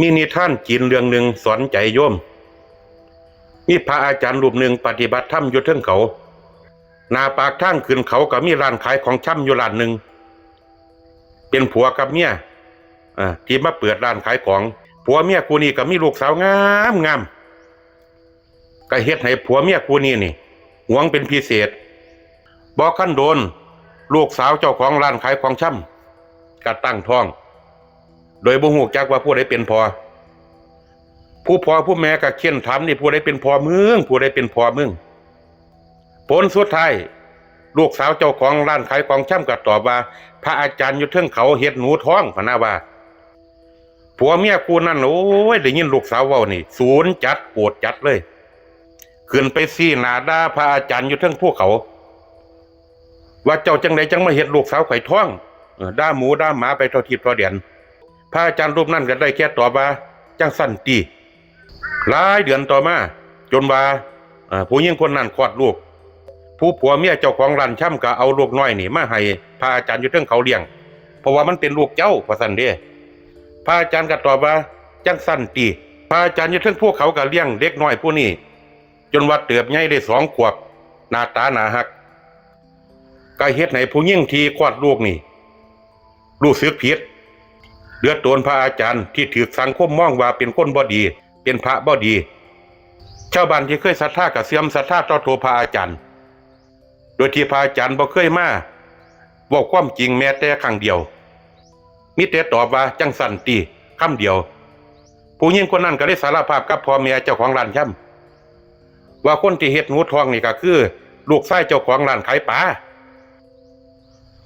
มีนิท่านจีนเรื่องหนึ่งสอนใจโยม มีพระอาจารย์รูปหนึ่งปฏิบัติธรรมอยู่เทิงเขาหนาปากทางขึ้นเขาก็มีร้านขายของช่ำอยู่ร้านหนึ่ง เป็นผัวกับเมียอ่าที่มาเปิดร้านขายของ ผัวเมียกูนี่ก็มีลูกสาวงามงามก็เฮ็ดให้ผัวเมียกูนี่นี่หวงเป็นพิเศษบอกขั้นโดน ลูกสาวเจ้าของร้านขายของช่ำก็ตั้งท้อง โดยบ่ฮู้จักว่าผู้ใดเป็นพอ ผู้พ่อผู้แม่ก็เขียนถามนี่ผู้ใดเป็นพ่อมึงผู้ใดเป็นพ่อมึงผลสุดท้ายลูกสาวเจ้าของร้านขายของช่ำก็ตอบว่า พระอาจารย์อยู่เทิงเขาเฮ็ดหนูท้องพนาว่าผัวเมียกูนั่นโอ้ยได้ยินลูกสาวเว้านี่ ศูนย์จัดโกรธจัดเลยขึ้นไปซี่หน้าด่าพระอาจารย์อยู่เทิงพวกเขา ว่าเจ้าจังไดจังมาเฮ็ดลูกสาวไข่ท้องด่าหมูด่าหมาไปเท่าทิพย์เท่าเดียน พระอาจารย์รูปนั้นก็ได้แค่ตอบว่าจังสั้นตีหลายเดือนต่อมา จนว่าผู้หญิงคนนั้นคลอดลูก ผู้ผัวเมียเจ้าของร้านช่ำก็เอาลูกน้อยนี่มาให้พระอาจารย์อยู่เทิงเขาเลี้ยง เพราะว่ามันเป็นลูกเจ้าว่าซั่นเด้พระอาจารย์ก็ตอบว่าจังสั้นตีพระอาจารย์อยู่เทิงพวกเขาก็เลี้ยงเด็กน้อยผู้นี้จนว่าเติบใหญ่ได้สองขวบหน้าตาหนาหักก็เฮ็ดให้ผู้หญิงทีคลอดลูกนี่ รู้สึกผิด เลือดโดนพระอาจารย์ที่ถือสังคมมองว่าเป็นคนบ่ดี เป็นพระบ่ดี ชาวบ้านที่เคยศรัทธากับเสื่อมศรัทธาต่อตัวพระอาจารย์ โดยที่พระอาจารย์บ่เคยมาบอกความจริงแม้แต่ครั้งเดียวมิแต่ตอบว่าจังสันตีคำเดียว ผู้หญิงคนนั้นก็ได้สารภาพกับพ่อแม่เจ้าของร้านช่ำว่าคนที่เฮ็ดหนูทองนี่ก็คือ ลูกชายเจ้าของร้านขายปลา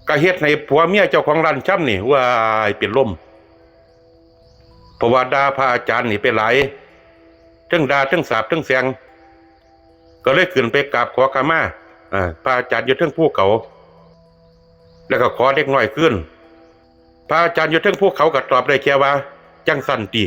ก็เฮ็ดให้ผัวเมียเจ้าของร้านช่ำนี่ว่าเป็นลม เพราะว่าด่าพระอาจารย์นี่ไปหลายทั้งด่าทั้งสาบทั้งแสงก็เลยขึ้นไปกราบขอขมาอ่าพระอาจารย์อยู่เทั้งภูเขา แล้วก็ขอเด็กน้อยขึ้น พระอาจารย์อยู่เทั้งภูเขาก็ตอบได้แค่ว่า จังสันติ